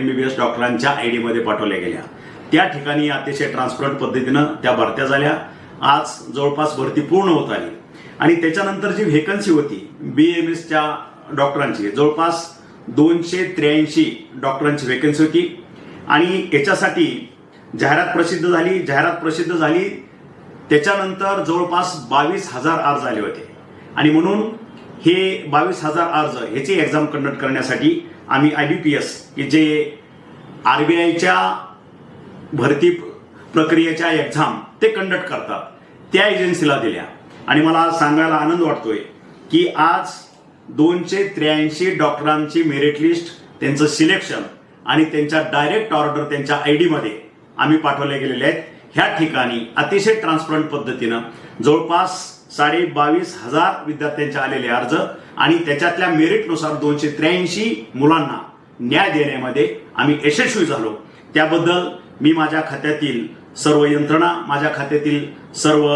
बी B S डॉक्टरांच्या आयमध्ये पाठवल्या गेल्या. त्या ठिकाणी अतिशय ट्रान्सपरंट पद्धतीनं त्या भरत्या झाल्या. आज जवळपास भरती पूर्ण होत आली. आणि त्याच्यानंतर जी व्हेकन्सी होती बी एम एसच्या डॉक्टरांची जवळपास दोनशे त्र्याऐंशी डॉक्टरांची व्हेकन्सी होती. आणि याच्यासाठी जाहिरात प्रसिद्ध झाली जाहिरात प्रसिद्ध झाली. त्याच्यानंतर जवळपास बावीस हजार अर्ज आले होते. आणि म्हणून हे बावीस हजार अर्ज ह्याची एक्झाम कंडक्ट करण्यासाठी आम्ही आय बी पी एस की जे आर बी आयच्या भरती प्रक्रियेच्या एक्झाम ते कंडक्ट करतात. त्या एजन्सीला दिल्या. आणि मला सांगायला आनंद वाटतोय की आज दोनशे त्र्याऐंशी डॉक्टरांची मेरिट लिस्ट त्यांचं सिलेक्शन आणि त्यांच्या डायरेक्ट ऑर्डर त्यांच्या आय डीमध्ये आम्ही पाठवले गेलेले आहेत. ह्या ठिकाणी अतिशय ट्रान्सपरंट पद्धतीनं जवळपास साडे बावीस हजार विद्यार्थ्यांचे आलेले अर्ज आणि त्याच्यातल्या मेरिटनुसार दोनशे त्र्याऐंशी मुलांना न्याय देण्यामध्ये आम्ही यशस्वी झालो. त्याबद्दल मी माझ्या खात्यातील सर्व यंत्रणा माझ्या खात्यातील सर्व